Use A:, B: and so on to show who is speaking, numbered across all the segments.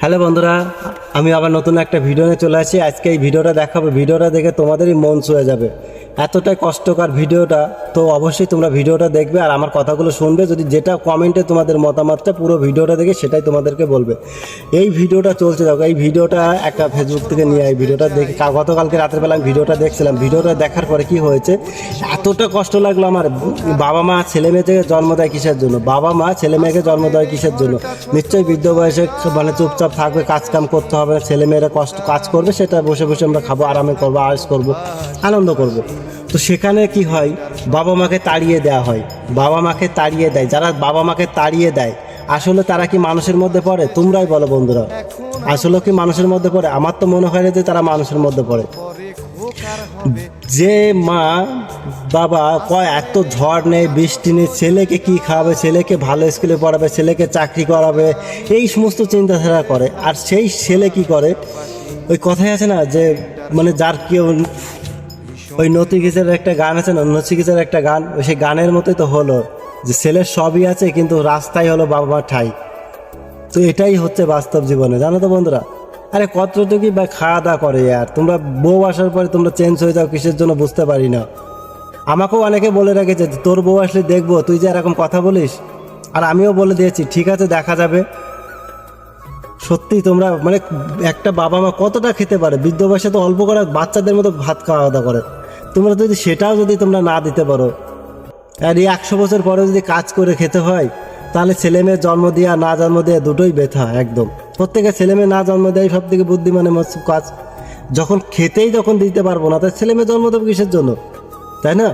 A: Hello বন্ধুরা, আমি আবার নতুন একটা ভিডিও নিয়ে চলে আসি। আজকে এই ভিডিওটা দেখাবো। ভিডিওটা দেখে তোমাদেরই মন ছুঁয়ে যাবে। এতটাই কষ্টকর ভিডিওটা তো অবশ্যই তোমরা ভিডিওটা দেখবে আর আমার কথাগুলো শুনবে। যদি যেটা কমেন্টে তোমাদের মতামতটা, পুরো ভিডিওটা দেখে সেটাই তোমাদেরকে বলবে। এই ভিডিওটা চলছে দেখো, এই ভিডিওটা একটা ফেসবুক থেকে নিয়ে এই ভিডিওটা দেখে গতকালকে রাতের বেলা আমি ভিডিওটা দেখছিলাম। ভিডিওটা দেখার পরে কি হয়েছে, এতটা কষ্ট লাগল আমার। বাবা মা ছেলে মেয়েকে জন্ম দেয় কিসের জন্য? বাবা মা ছেলে মেয়েকে জন্ম দেয় কিসের জন্য? নিশ্চয়ই বৃদ্ধ বয়সে মানে চুপচাপ থাকবে কাজ কাম করতে হবে ছেলে মেয়েরা কষ্ট, কাজ করবে, সেটা বসে বসে আমরা খাব, আরামে করব, আয়েস করব, আনন্দ করব। তো সেখানে কি হয়? বাবা মাকে তাড়িয়ে দেওয়া হয়। বাবা মাকে তাড়িয়ে দেয়। যারা বাবা মাকে তাড়িয়ে দেয়, আসলে তারা কি মানুষের মধ্যে পড়ে? তোমরাই বলো বন্ধুরা। আসলে কি মানুষের মধ্যে পড়ে? আমার তো মনে হয় না যে তারা মানুষের মধ্যে পড়ে। যে মা, বাবা কয়, এত ঝড় নেই, বৃষ্টি নেই, ছেলেকে কি খাওয়াবে? ছেলেকে ভালো স্কুলে পড়াবে, ছেলেকে চাকরি করাবে? এই সমস্ত চিন্তাধারা করে। আর সেই ছেলে কি করে? ওই কথাই আছে না যে মানে যার কেউ ওই নতিকিসের একটা গান আছে না নচিকিসের একটা গান, ওই সেই গানের মতোই তো হলো। যে ছেলের সবই আছে, কিন্তু রাস্তায় হলো বাবা মার ঠাই। তো এটাই হচ্ছে বাস্তব জীবনে। জানো তো বন্ধুরা আরে কতটুকুই বা খাওয়া দাওয়া করে আর? তোমরা বউ আসার পরে তোমরা চেঞ্জ হয়ে যাও, কিসের জন্য বুঝতে পারি না। আমাকেও অনেকে বলে রেখেছে তোর বউ আসলে দেখব, তুই যে এরকম কথা বলিস? আর আমিও বলে দিয়েছি, ঠিক আছে, দেখা যাবে। সত্যি তোমরা মানে একটা বাবা মা কতটা খেতে পারে? বৃদ্ধ বয়সে তো অল্প করে বাচ্চাদের মতো ভাত খাওয়া দাওয়া করে। তোমরা যদি সেটাও যদি তোমরা না দিতে পারো, আর এই একশো বছর পরে যদি কাজ করে খেতে হয়, তাহলে ছেলে মেয়ে জন্ম দেওয়া না জন্ম দেওয়া দুটোই ব্যথা, একদম। প্রত্যেকের ছেলে মেয়ে না জন্ম দেয় সব থেকে বুদ্ধিমানের মতো কাজ। যখন খেতেই যখন দিতে পারব না তাই ছেলে মেয়ে জন্ম দেবো কিসের জন্য? তাই না?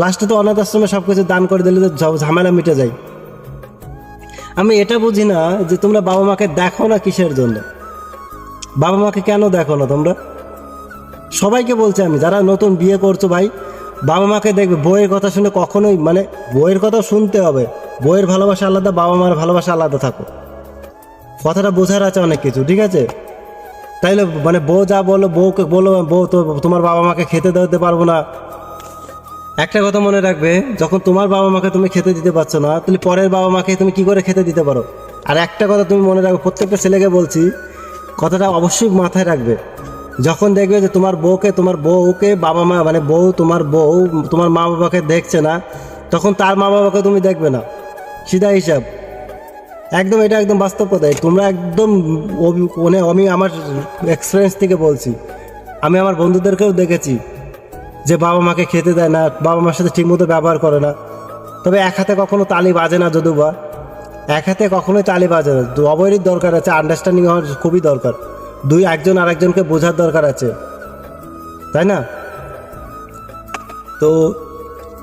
A: লাস্টে তো অনাথ আশ্রমে সব কিছু দান করে দিলে তো ঝামেলা মিটে যায়। আমি এটা বুঝি না যে তোমরা বাবা মাকে দেখো না কিসের জন্য? বাবা মাকে কেন দেখো না তোমরা? সবাইকে বলছি আমি, যারা নতুন বিয়ে করছ ভাই, বাবা মাকে দেখবে, বইয়ের কথা শুনে কখনোই মানে বইয়ের কথা শুনতে হবে। বইয়ের ভালোবাসা আলাদা, বাবা মার ভালোবাসা আলাদা থাকো কথাটা বোঝার আছে অনেক কিছু, ঠিক আছে? তাইলে মানে বউ যা বলো বউকে বলো বউ তো তোমার বাবা মাকে খেতে দিতে পারব না। একটা কথা মনে রাখবে, যখন তোমার বাবা মাকে তুমি খেতে দিতে পারছ না, তাহলে পরের বাবা মাকে তুমি কি করে খেতে দিতে পারো? আর একটা কথা তুমি মনে রাখবে, প্রত্যেকটা ছেলেকে বলছি, কথাটা অবশ্যই মাথায় রাখবে। যখন দেখবে যে তোমার বউকে তোমার বউকে বাবা মা মানে বউ, তোমার বউ, তোমার মা বাবাকে দেখছে না, তখন তার মা বাবাকে তুমি দেখবে না। সিধা হিসাব। একদম এটা একদম বাস্তব কথাই তোমরা একদম মানে আমি আমার এক্সপিরিয়েন্স থেকে বলছি। আমি আমার বন্ধুদেরকেও দেখেছি যে বাবা মাকে খেতে দেয় না, বাবা মার সাথে ঠিকমতো ব্যবহার করে না। তবে এক হাতে কখনো তালি বাজে না যদিও বা এক হাতে কখনোই তালি বাজে না। অবৈরিক দরকার আছে আন্ডারস্ট্যান্ডিং হওয়ার খুবই দরকার। দুই, একজন আরেকজনকে বোঝার দরকার আছে। তাই না? তো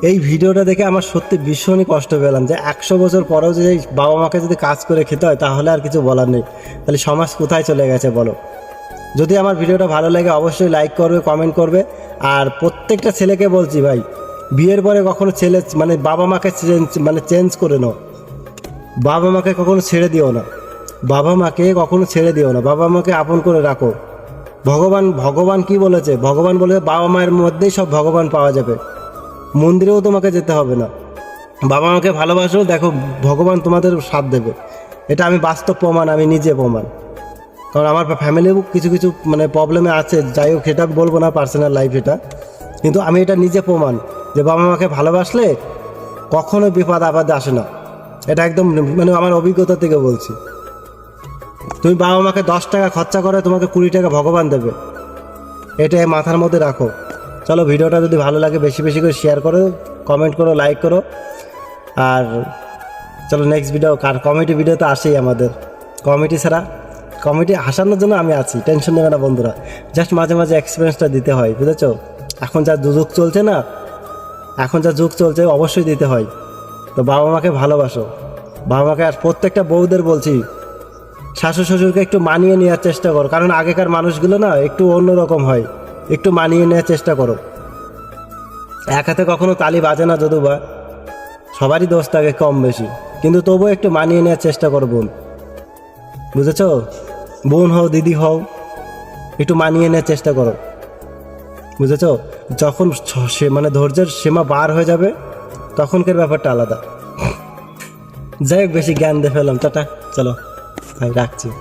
A: এই ভিডিওটা দেখে আমার সত্যি ভীষণই কষ্ট পেলাম যে একশো বছর পরেও যদি বাবা মাকে যদি কাজ করে খেতে হয়, তাহলে আর কিছু বলার নেই। তাহলে সমাজ কোথায় চলে গেছে বলো? যদি আমার ভিডিওটা ভালো লাগে, অবশ্যই লাইক করবে কমেন্ট করবে। আর প্রত্যেকটা ছেলেকে বলছি ভাই, বিয়ের পরে কখনো ছেলে মানে বাবা মাকে চেঞ্জ মানে চেঞ্জ করে নাও। বাবা মাকে কখনো ছেড়ে দিও না। বাবা মাকে কখনো ছেড়ে দিও না। বাবা মাকে আপন করে রাখো। ভগবান ভগবান কি বলেছে? ভগবান বলে বাবা মায়ের মধ্যেই সব ভগবান পাওয়া যাবে। মন্দিরেও তোমাকে যেতে হবে না। বাবা মাকে ভালোবাসো, দেখো ভগবান তোমাদের সাথ দেবে। এটা আমি বাস্তব প্রমাণ, আমি নিজে প্রমাণ। কারণ আমার ফ্যামিলিও কিছু কিছু মানে প্রবলেমে আছে, যাই হোক সেটা বলব না পার্সোনাল লাইফ এটা। কিন্তু আমি এটা নিজে প্রমাণ যে বাবা মাকে ভালোবাসলে কখনো বিপদ আপদে আসে না। এটা একদম মানে আমার অভিজ্ঞতা থেকে বলছি। তুমি বাবা মাকে দশ টাকা খরচা করে তোমাকে কুড়ি টাকা ভগবান দেবে। এটা মাথার মধ্যে রাখো। চলো ভিডিওটা যদি ভালো লাগে বেশি বেশি করে শেয়ার করো কমেন্ট করো লাইক করো। আর চলো নেক্সট ভিডিও কার কমেডি ভিডিও তো আসেই আমাদের। কমেডি ছাড়া কমেডি হাসানোর জন্য আমি আছি টেনশন নেবে না বন্ধুরা। জাস্ট মাঝে মাঝে এক্সপিরিয়েন্সটা দিতে হয়, বুঝেছ? এখন যা যুগ চলছে না, এখন যা যুগ চলছে অবশ্যই দিতে হয়। তো বাবা মাকে ভালোবাসো। বাবা মাকে আর প্রত্যেকটা বউদের বলছি, শাশুড় শ্বশুরকে একটু মানিয়ে নেওয়ার চেষ্টা করো। কারণ আগেকার মানুষগুলো না একটু অন্যরকম হয়। একটু মানিয়ে নেওয়ার চেষ্টা করো। এক হাতে কখনো তালি বাজে না যদু বা সবারই দোষ থাকে কম বেশি। কিন্তু তবুও একটু মানিয়ে নেওয়ার চেষ্টা করো, বোন। বুঝেছ? বোন হও, দিদি হও, একটু মানিয়ে নেওয়ার চেষ্টা করো। বুঝেছ? যখন সে মানে ধৈর্যের সীমা বার হয়ে যাবে, তখনকার ব্যাপারটা আলাদা। যাই হোক, বেশি জ্ঞান দিয়ে ফেলাম টাটা। চলো। ভাই রাখছি।